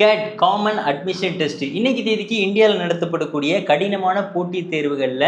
Gate common admission test இன்னைக்கு தேதிக்கு இந்தியாவில் நடத்தப்படக்கூடிய கடினமான போட்டித் தேர்வுகளில்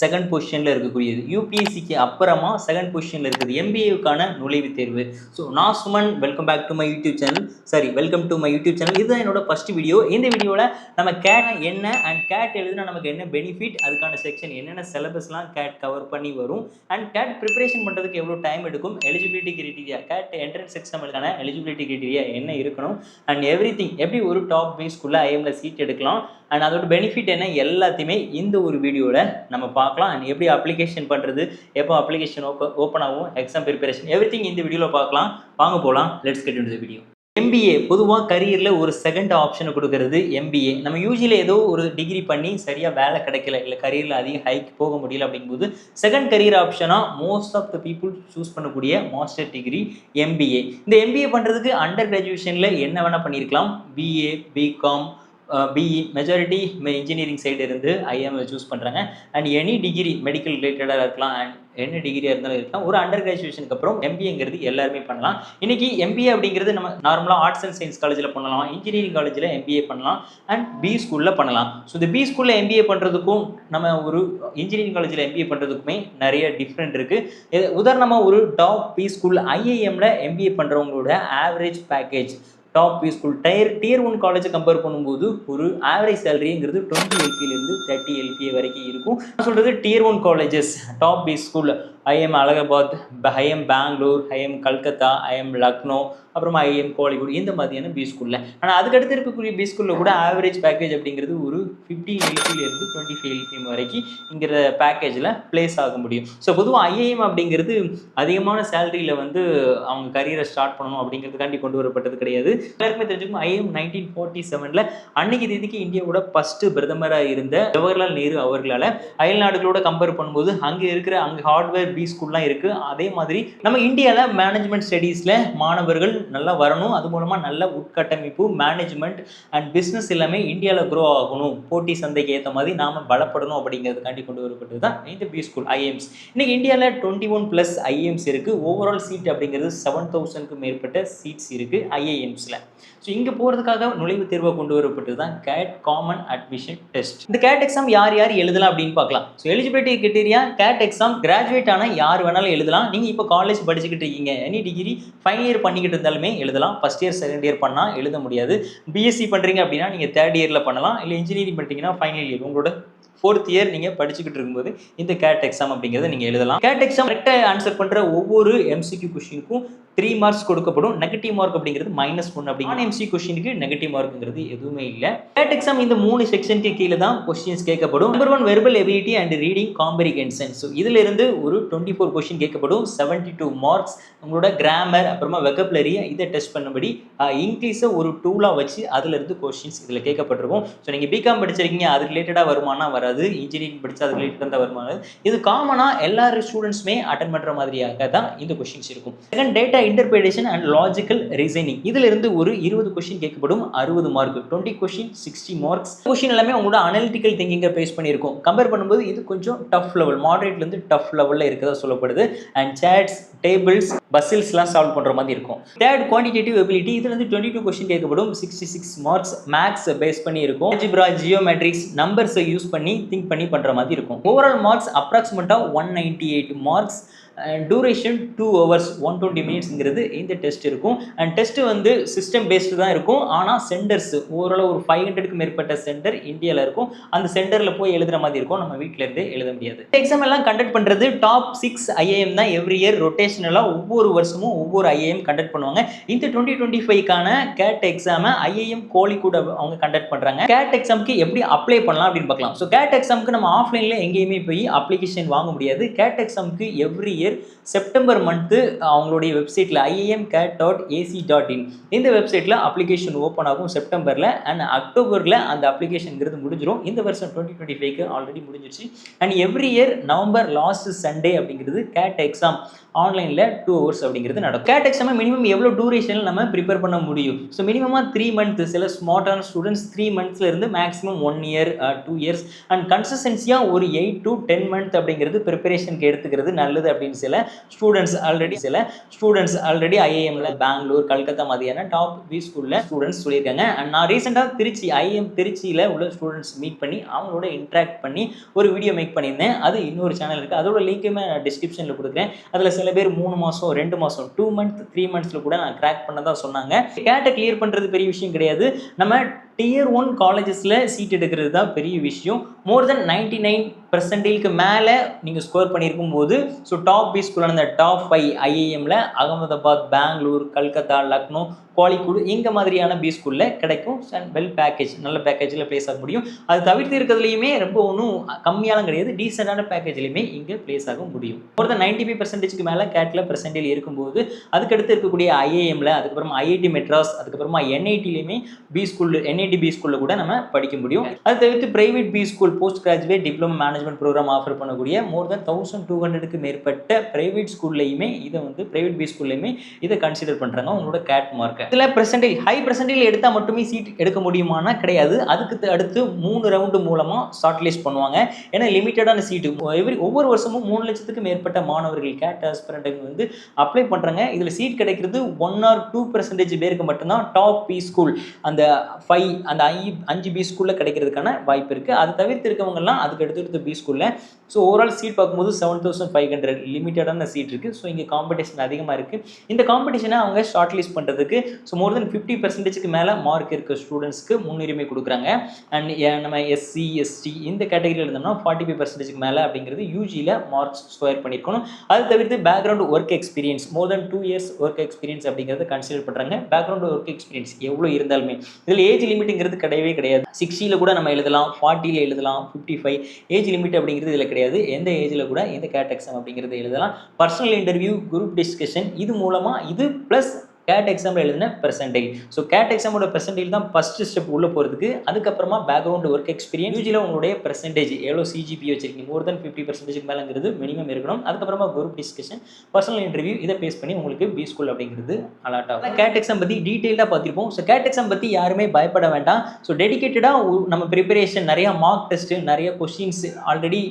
செகண்ட் பொசிஷனில் இருக்கக்கூடியது. யூபிஎஸ்சிக்கு அப்புறமா செகண்ட் பொசிஷனில் இருக்குது எம்பிஏவுக்கான நுழைவுத் தேர்வு. ஸோ நான் Suman welcome back to my YouTube channel sorry welcome to my YouTube channel இதுதான் என்னோட ஃபஸ்ட் வீடியோ இந்த வீடியோவில் நம்ம கேட் என்ன அண்ட் கேட் எழுதுனா நமக்கு என்ன பெனிஃபிட் அதுக்கான செக்ஷன் என்னென்ன சிலபஸ்லாம் கேட் கவர் பண்ணி வரும்? அண்ட் கேட் ப்ரிப்பரேஷன் பண்ணுறதுக்கு எவ்வளோ டைம் எடுக்கும்? எலிஜிபிலிட்டி கிரிட்டீரியா கேட் என்ட்ரன்ஸ் எக்ஸாமுக்கான எலிஜிபிலிட்டி கிரிட்டீரியா என்ன இருக்கணும்? அண்ட் எவ்ரி திங் எப்படி ஒரு டாப் பேஸ்க்குள்ளே ஐஎம்ல சீட் எடுக்கலாம்? அண்ட் அதோட பெனிஃபிட் என்ன? எல்லாத்தையுமே இந்த ஒரு வீடியோவில் நம்ம பார்க்கலாம். அண்ட் எப்படி அப்ளிகேஷன் பண்ணுறது எப்போ அப்ளிகேஷன் ஓப்பன் ஓப்பன் ஆகும்? எக்ஸாம் ப்ரிப்பரேஷன் எவ்ரி திங் இந்த வீடியோவில் பார்க்கலாம். வாங்க போகலாம் லெட்ஸ் கெட் இந்த வீடியோ எம்பிஏ பொதுவாக கரியரில் ஒரு செகண்ட் ஆப்ஷனை கொடுக்கறது எம்பிஏ நம்ம யூஜியில் ஏதோ ஒரு டிகிரி பண்ணி சரியாக வேலை கிடைக்கல இல்லை கரியரில் அதிக ஹைக் போக முடியல அப்படிங்கும்போது செகண்ட் கரியர் ஆப்ஷனாக most of the people choose பண்ணக்கூடிய மாஸ்டர் டிகிரி எம்பிஏ இந்த எம்பிஏ பண்ணுறதுக்கு அண்டர் கிராஜுவேஷனில் என்ன வேணால் பண்ணியிருக்கலாம் BA BCom BE majority engineering side இருந்து ஐஎம் சூஸ் பண்ணுறாங்க அண்ட் எனி டிகிரி மெடிக்கல் ரிலேட்டடாக இருக்கலாம் அண்ட் என்ன டிகிரியாக இருந்தாலும் இருக்கலாம். ஒரு அண்டர் கிராஜுவேஷனுக்கு அப்புறம் எம்பிஏங்கிறது எல்லாருமே பண்ணலாம். இன்னைக்கு எம்பிஏ அப்படிங்கிறது நம்ம நார்மலாக ஆர்ட்ஸ் அண்ட் சயின்ஸ் காலேஜில் பண்ணலாம் இன்ஜினியரிங் காலேஜில் எம்பிஏ பண்ணலாம் அண்ட் பி ஸ்கூலில் பண்ணலாம். ஸோ இந்த பி ஸ்கூலில் எம்பிஏ பண்ணுறதுக்கும் நம்ம ஒரு இன்ஜினியரிங் காலேஜில் எம்பிஏ பண்ணுறதுக்குமே நிறைய டிஃப்ரெண்ட் இருக்குது உதாரணமாக ஒரு டாப் பி ஸ்கூல் ஐஏஎம்ல MBA பண்ணுறவங்களோட average package top B school tier tier one காலேஜை கம்பேர் பண்ணும்போது ஒரு ஆவரேஜ் சேலரிங்கிறது டுவெண்ட்டி எல்பியிலேருந்து தேர்ட்டி எல்பிஏ வரைக்கும் இருக்கும். நான் சொல்கிறது tier one colleges top B school IIM Allahabad IIM Bangalore IIM Calcutta IIM Lucknow அப்புறம் ஐஎம் கோழிக்கூடு இந்த மாதிரியான பி ஸ்கூலில் ஆனால் அதுக்கடுத்து இருக்கக்கூடிய பி ஸ்கூலில் கூட ஆவரேஜ் பேக்கேஜ் அப்படிங்கிறது ஒரு ஃபிஃப்டீன் எயிட்டிலேருந்து டுவெண்ட்டி ஃபைவ் எல்பிஎம் வரைக்கும் இங்கிற பேக்கேஜில் ப்ளேஸ் ஆக முடியும். ஸோ பொதுவாக ஐஏஎம் அப்படிங்கிறது அதிகமான சேலரியில் வந்து அவங்க கரியரை ஸ்டார்ட் பண்ணணும் அப்படிங்கிறதுக்காண்டி கொண்டு வரப்பட்டது கிடையாது. எல்லாருக்குமே தெரிஞ்சுக்கும் ஐஎம் நைன்டீன் ஃபார்ட்டி செவனில் அன்னைக்கு தேதிக்கு இந்தியாவோட ஃபஸ்ட்டு பிரதமராக இருந்த ஜவஹர்லால் நேரு அவர்களால் அயல் நாடுகளோட கம்பேர் பண்ணும்போது அங்கே இருக்கிற அங்கே ஹார்ட்வேர் பி ஸ்கூல்லாம் இருக்குது அதே மாதிரி நம்ம இந்தியாவில் மேனேஜ்மெண்ட் ஸ்டடீஸில் மாணவர்கள் நல்லா வரணும். அது மூலமாக நல்ல உட்கட்டமைப்பு மேனேஜ்மெண்ட் அண்ட் பிஸ்னஸ் எல்லாமே இந்தியாவில் க்ரோ ஆகணும். போட்டி சந்தைக்கு ஏற்ற மாதிரி நாம் பலப்படணும் அப்படிங்கிறதுக்காண்டி கொண்டு வரப்பட்டது தான் இந்த பி ஸ்கூல் ஐஎம்ஸ் இன்றைக்கி இந்தியாவில் டுவெண்ட்டி ஒன் ப்ளஸ் ஐஎம்ஸ் இருக்குது ஓவரால் சீட் அப்படிங்கிறது செவன் தௌசண்ட்க்கு மேற்பட்ட சீட்ஸ் இருக்குது ஐஏஎம்ஸில் ஸோ இங்கே போகிறதுக்காக நுழைவுத் தேர்வை கொண்டு வரப்பட்டது தான் கேட் காமன் அட்மிஷன் டெஸ்ட் இந்த கேட் எக்ஸாம் யார் யார் எழுதலாம் அப்படின்னு பார்க்கலாம். So eligibility criteria CAT exam graduate வேணால் யார் வேணாலும் எழுதலாம். நீங்கள் இப்போ காலேஜ் படிச்சுக்கிட்டு இருக்கீங்க. எனி டிகிரி ஃபைனல் இயர் பண்ணிக்கிட்டு இருந்தாலுமே எழுதலாம். ஃபஸ்ட் இயர் செகண்ட் இயர் பண்ணால் எழுத முடியாது. பிஎஸ்சி பண்ணுறீங்க அப்படின்னா நீங்கள் தேர்ட் இயரில் பண்ணலாம். இல்லை இன்ஜினியரிங் பண்ணிட்டீங்கன்னா ஃபைனல் இயர் உங்களோட ஃபோர்த் இயர் நீங்கள் படிச்சுக்கிட்டு இருக்கும்போது இந்த கேட் எக்ஸாம் அப்படிங்கிறத நீங்கள் எழுதலாம். கேட் எக்ஸாம் கரெக்டாக ஆன்சர் பண்ணுற ஒவ்வொரு எம்சிக்யூ கொஷினுக்கும் த்ரீ மார்க்ஸ் கொடுக்கப்படும். நெகட்டிவ் மார்க் அப்படிங்கிறது மைனஸ் ஒன் அப்படி நான் எம்சி கொஸ்டினுக்கு நெகட்டிவ் மார்க்ங்கிறது எதுவுமே இல்லை. கேட் எக்ஸாம் இந்த மூணு செக்ஷனுக்கு கீழே தான் கொஸ்டின்ஸ் கேட்கப்படும். Number one verbal ability and reading comprehension so இதுல இருந்து ஒரு டுவெண்ட்டி ஃபோர் கொஸ்டின் கேட்கப்படும். செவன்டி டூ மார்க்ஸ் உங்களோட கிராமர் அப்புறமா வெக்கப்லரியை இதை டெஸ்ட் பண்ணபடி இங்கிலீஷை ஒரு டூலாக வச்சு அதுல இருந்து கொஸ்டின்ஸ் இதில் கேட்கப்பட்டிருக்கும். ஸோ நீங்கள் பிகாம் படிச்சிருக்கீங்க அது ரிலேட்டடாக வருமானா வராது. இன்ஜினியரிங் படிச்சா அது ரிலேட்டடாக தான் வருமானம் இது காமனாக எல்லா ஸ்டூடெண்ட்ஸுமே அட்டன் பண்ணுற மாதிரியாக தான் இந்த கொஸ்டின்ஸ் இருக்கும். Second data interpretation and logical reasoning இதுல இருந்து ஒரு இருபது கொஸ்டின் கேட்கப்படும் அறுபது mark twenty question sixty marks question எல்லாமே உங்களோட அனலிட்டிக்கல் திங்கிங்கை பேஸ் பண்ணியிருக்கும். கம்பேர் பண்ணும்போது இது கொஞ்சம் டஃப் லெவல் மாடரேட்லேருந்து டஃப் லெவலில் இருக்கிறதா சொல்லப்படுது. அண்ட் சேட்ஸ் டேபிள்ஸ் பஸ்ஸில்ஸ்லாம் சால்வ் பண்ணுற மாதிரி இருக்கும். தேர்ட் குவான்டிடேட்டிவ் எபிலிட்டி இதுல இருந்து டுவெண்ட்டி டூ கொஸ்டின் கேட்கப்படும். Sixty six marks maths base பண்ணி இருக்கும் அல்ஜிப்ரா ஜியோமெட்ரிக்ஸ் நம்பர்ஸை யூஸ் பண்ணி திங்க் பண்ணி பண்ணுற மாதிரி இருக்கும். ஓவரால் மார்க்ஸ் அப்ராக்சிமேட்டாக one ninety eight marks duration two hours one twenty மினிட்ஸ்ங்கிறது இந்த டெஸ்ட் இருக்கும். அண்ட் டெஸ்ட்டு வந்து சிஸ்டம் பேஸ்டு தான் இருக்கும். ஆனால் சென்டர்ஸ் ஓரளவு ஒரு ஃபைவ் ஹண்ட்ரடுக்கு மேற்பட்ட சென்டர் இந்தியாவில் இருக்கும். அந்த சென்டரில் போய் எழுதுகிற மாதிரி இருக்கும். நம்ம வீட்டில் இருந்தே எழுத முடியாது. எக்ஸாம் எல்லாம் கண்டக்ட் பண்ணுறது டாப் சிக்ஸ் ஐஏஎம் தான் எவ்ரி இயர் ரொட்டேஷனலாக ஒவ்வொரு வருஷமும் ஒவ்வொரு ஐஏஎம் கண்டக்ட் பண்ணுவாங்க. இந்த டுவெண்ட்டி டுவெண்ட்டி ஃபைவ்க்கான கேட் எக்ஸாமை ஐஏஎம் கோழிக்கூட அவங்க கண்டக்ட் பண்ணுறாங்க கேட் எக்ஸாமுக்கு எப்படி அப்ளை பண்ணலாம் அப்படின்னு பார்க்கலாம். ஸோ கேட் எக்ஸாமுக்கு நம்ம ஆஃப்லைனில் எங்கேயுமே போய் அப்ளிகேஷன் வாங்க முடியாது. கேட் எக்ஸாமுக்கு எவ்ரி இயர் செப்டம்பர் மந்த்து அவங்களுடைய வெப்சைட்டில் IIM CAT dot AC dot in இந்த வெப்சைட்டில் அப்ளிகேஷன் ஓப்பன் ஆகும் செப்டம்பரில் அண்ட் அக்டோபரில் அந்த அப்ளிகேஷனுங்கிறது முடிஞ்சிடும் இந்த வருஷம் டுவெண்ட்டி டுவெண்ட்டி ஃபைவ்க்கு ஆல்ரெடி முடிஞ்சிருச்சு. And every year November last Sunday அப்படிங்கிறது கேட் எக்ஸாம் ஆன்லைனில் டூ ஹவர்ஸ் அப்படிங்கிறது நடக்கும். கேட் எக்ஸாமை மினிமம் எவ்வளோ டூரேஷனில் நம்ம ப்ரிப்பேர் பண்ண முடியும்? ஸோ மினிமமாக த்ரீ மந்த் சில ஸ்மார்ட்டான ஸ்டூடெண்ட்ஸ் த்ரீ மந்த்ஸ்ல இருந்து maximum one year two years and கன்சிஸ்டன்சியாக ஒரு எயிட் டு டென் மந்த் அப்படிங்கிறது ப்ரிப்பரேஷனுக்கு எடுத்துக்கிறது நல்லது அப்படின்னு சில ஸ்டூடெண்ட்ஸ் ஆல்ரெடி சில ஸ்டூடெண்ட்ஸ் ஆல்ரெடி ஐஏஎம்ல பெங்களூர் கல்கத்தா மாதிரியான டாப் பி ஸ்கூலில் ஸ்டூடெண்ட்ஸ் சொல்லியிருக்காங்க. அண்ட் நான் ரீசெண்டாக திருச்சி ஐஎம் திருச்சியில் உள்ள ஸ்டூடெண்ட்ஸ் மீட் பண்ணி அவங்களோட இன்ட்ராக்ட் பண்ணி ஒரு வீடியோ மேக் பண்ணியிருந்தேன். அது இன்னொரு சேனல் இருக்குது அதோட லிங்க்குமே நான் டிஸ்கிரிப்ஷனில் கொடுக்குறேன். அதில் சில பேர் மூணு மாதம் ரெண்டு மாதம் டூ மந்த் த்ரீ மந்த்ஸில் கூட நான் கிராக் பண்ணதான் சொன்னாங்க. கேட்டை கிளியர் பண்ணுறது பெரிய விஷயம் கிடையாது. நம்ம டியர் ஒன் காலேஜஸில் சீட் எடுக்கிறது தான் பெரிய விஷயம். மோர் தென் நைன்டி நைன் பர்சன்டேஜ்க்கு மேலே நீங்கள் ஸ்கோர் பண்ணியிருக்கும் போது ஸோ டாப் பி ஸ்கூலான டாப் ஃபைவ் ஐஏஎம்மில் அகமதாபாத் பெங்களூர் கல்கத்தா லக்னோ குவாலிக்குழு இந்த மாதிரியான பி ஸ்கூலில் கிடைக்கும். அண்ட் வெல் பேக்கேஜ் நல்ல பேக்கேஜில் ப்ளேஸ் ஆக முடியும். அது தவிர்த்து இருக்கிறதுலையுமே ரொம்ப ஒன்றும் கம்மியாலாம் கிடையாது. டீசெண்டான பேக்கேஜ்லையுமே இங்கே ப்ளேஸ் ஆக முடியும். ஒரு தான் நைன்டி ஃபைவ் பர்சன்டேஜ்க்கு மேலே கேட்டில் பர்சன்டேஜ் இருக்கும்போது அதுக்கடுத்து இருக்கக்கூடிய ஐஏஎம்ல அதுக்கப்புறமா ஐஐடி மெட்ராஸ் அதுக்கப்புறமா என்ஐடிலையுமே பி ஸ்கூல் என்ஐடி பி ஸ்கூலில் கூட நம்ம படிக்க முடியும். அது தவிர்த்து private B school post graduate diploma management program offer பண்ணக்கூடிய மோர் தென் தௌசண்ட் டூ ஹண்ட்ரடுக்கு மேற்பட்ட பிரைவேட் ஸ்கூல்லையுமே இதை வந்து பிரைவேட் பி ஸ்கூல்லையுமே இதை கன்சிடர் பண்ணுறாங்க உங்களோட கேட் மார்க்கை பத்தில் பெர்சன்டேஜ் ஹை பெர்சன்டேஜ் எடுத்தால் மட்டுமே சீட் எடுக்க முடியுமானா கிடையாது. அதுக்கு அடுத்து மூணு ரவுண்டு மூலமாக ஷார்ட் லிஸ்ட் பண்ணுவாங்க. ஏன்னா லிமிட்டடான சீட்டு எவ்ரி ஒவ்வொரு வருஷமும் மூணு லட்சத்துக்கு மேற்பட்ட மாணவர்கள் கேட் ஆஸ்பிரண்ட்டுக்கு வந்து அப்ளை பண்ணுறாங்க இதில் சீட் கிடைக்கிறது ஒன் ஆர் டூ பெர்சன்டேஜ் பேருக்கு மட்டும்தான். டாப் பி ஸ்கூல் அந்த ஃபைவ் அந்த ஐ அஞ்சு பி ஸ்கூலில் கிடைக்கிறதுக்கான வாய்ப்பு இருக்குது அதை தவிர்த்து இருக்கவங்கலாம் அதுக்கு அடுத்தடுத்து பி ஸ்கூலில் ஸோ ஓவரால் சீட் பார்க்கும்போது செவன் தௌசண்ட் ஃபைவ் ஹண்ட்ரட் லிமிட்டடான சீட் இருக்குது ஸோ இங்கே காம்படிஷன் அதிகமாக இருக்குது இந்த காம்படிஷனை அவங்க ஷார்ட் லிஸ்ட் பண்ணுறதுக்கு ஸோ மோர் தென் ஃபிஃப்டி பர்சன்டேஜ்க்கு மேலே மார்க் இருக்க ஸ்டூடெண்ட்ஸ்க்கு முன்னுரிமை கொடுக்குறாங்க. அண்ட் நம்ம எஸ்சி எஸ்டி இந்த கேட்டகரியில் இருந்தோம்னா ஃபார்ட்டி ஃபைவ் பர்சன்டேஜ்க்கு மேலே அப்படிங்கிறது யூஜியில் மார்க்ஸ் ஸ்கொயர் பண்ணியிருக்கணும். அது தவிர்த்து background work experience more than two years work experience அப்படிங்கிறத கன்சிடர் பண்ணுறாங்க பேக்ரவுண்ட் ஒர்க் எக்ஸ்பீரியன்ஸ் எவ்வளோ இருந்தாலுமே. இதில் ஏஜ் லிமிட்டுங்கிறது கிடையவே கிடையாது. சிக்ஸ்டியில் கூட நம்ம எழுதலாம் ஃபார்ட்டியில் எழுதலாம் ஃபிஃப்டி ஃபைவ் ஏஜ் லிமிட் அப்படிங்கிறது இதில் கிடையாது. எந்த ஏஜில் கூட எந்த கேட் எக்ஸாம் அப்படிங்கிறது எழுதலாம். பர்சனல் இன்டர்வியூ குரூப் டிஸ்கஷன் இது மூலமாக இது ப்ளஸ் கேட் எக்ஸாமில் எழுதின பெர்சன்டேஜ் ஸோ கேட் எக்ஸாமோட பெர்சன்டேஜ் தான் ஃபஸ்ட்டு ஸ்டெப் உள்ளே போகிறதுக்கு அதுக்கப்புறமா பேக்ரவுண்ட் ஒர்க் எக்ஸ்பீரியன்ஸ் யூஜியில் உங்களுடைய பெர்சன்டேஜ் எவ்வளோ சிஜிபி வச்சிருக்கீங்க? மோர் தென் ஃபிஃப்டி பர்சன்டேஜ் மேலேங்கிறது மினிமம் இருக்கணும். அதுக்கப்புறமா குரூப் டிஸ்கஷன் பர்சனல் இன்டர்வியூ இதை பேஸ் பண்ணி உங்களுக்கு பி ஸ்கூல் அப்படிங்கிறது அலாட் ஆகும். கேட் எக்ஸாம் பற்றி டீட்டெயிலாக பார்த்திருப்போம். ஸோ கேட் எக்ஸாம் பற்றி யாருமே பயப்பட வேண்டாம். ஸோ டெடிக்கேட்டடாக நம்ம ப்ரிப்பரேஷன் நிறைய மார்க் டெஸ்ட்டு நிறைய கொஷின்ஸ் ஆல்ரெடி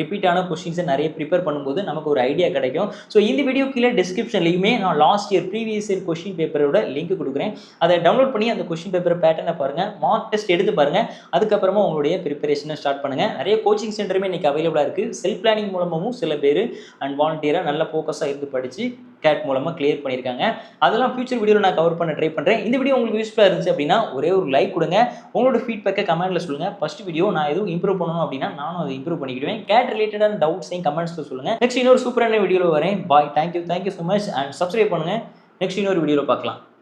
ரிப்பீட்டான கொஷின்ஸை நிறைய ப்ரிப்பேர் பண்ணும்போது நமக்கு ஒரு ஐடியா கிடைக்கும். ஸோ இந்த வீடியோ கீழே டிஸ்கிரிப்ஷன்லையுமே நான் last year previous year question பேப்பரோட லிங்க் கொடுக்குறேன். அதை டவுன்லோட் பண்ணி அந்த கொஷின் பேப்பர் பேட்டர்னை பாருங்கள் மார்க் டெஸ்ட் எடுத்து பாருங்கள் அதுக்கப்புறமா உங்களுடைய ப்ரிப்பரேஷனை ஸ்டார்ட் பண்ணுங்கள் நிறைய கோச்சிங் சென்டருமே இன்றைக்கி அவைலபிளாக இருக்குது செல்ஃப் பிளானிங் மூலமாகவும் சில பேர் அண்ட் வாலண்டியராக நல்ல ஃபோக்கஸாக இருந்து படித்து கேட் மூலமாக கிளியர் பண்ணியிருக்காங்க. அதெல்லாம் ஃபியூச்சர் வீடியோவில் நான் கவர் பண்ண ட்ரை பண்ணுறேன் இந்த வீடியோ உங்களுக்கு யூஸ்ஃபுல்லாக இருந்துச்சு அப்படின்னா ஒரே ஒரு லைக் கொடுங்க. உங்களோட ஃபீட்பேக்கை கமெண்ட்டில் சொல்லுங்கள் ஃபஸ்ட் வீடியோ நான் எதுவும் இம்ப்ரூவ் பண்ணணும் அப்படின்னா நானும் அதை இம்ப்ரூவ் பண்ணிக்கிடுவேன். கேட் ரிலேட்டடான டவுட்ஸையும் கமெண்ட்ஸில் சொல்லுங்கள் நெக்ஸ்ட் இன்னொரு சூப்பரான வீடியோவில் வரேன். Bye thank you thank you so much and subscribe பண்ணுங்கள் நெக்ஸ்ட் இன்னொரு வீடியோவில் பார்க்கலாம்.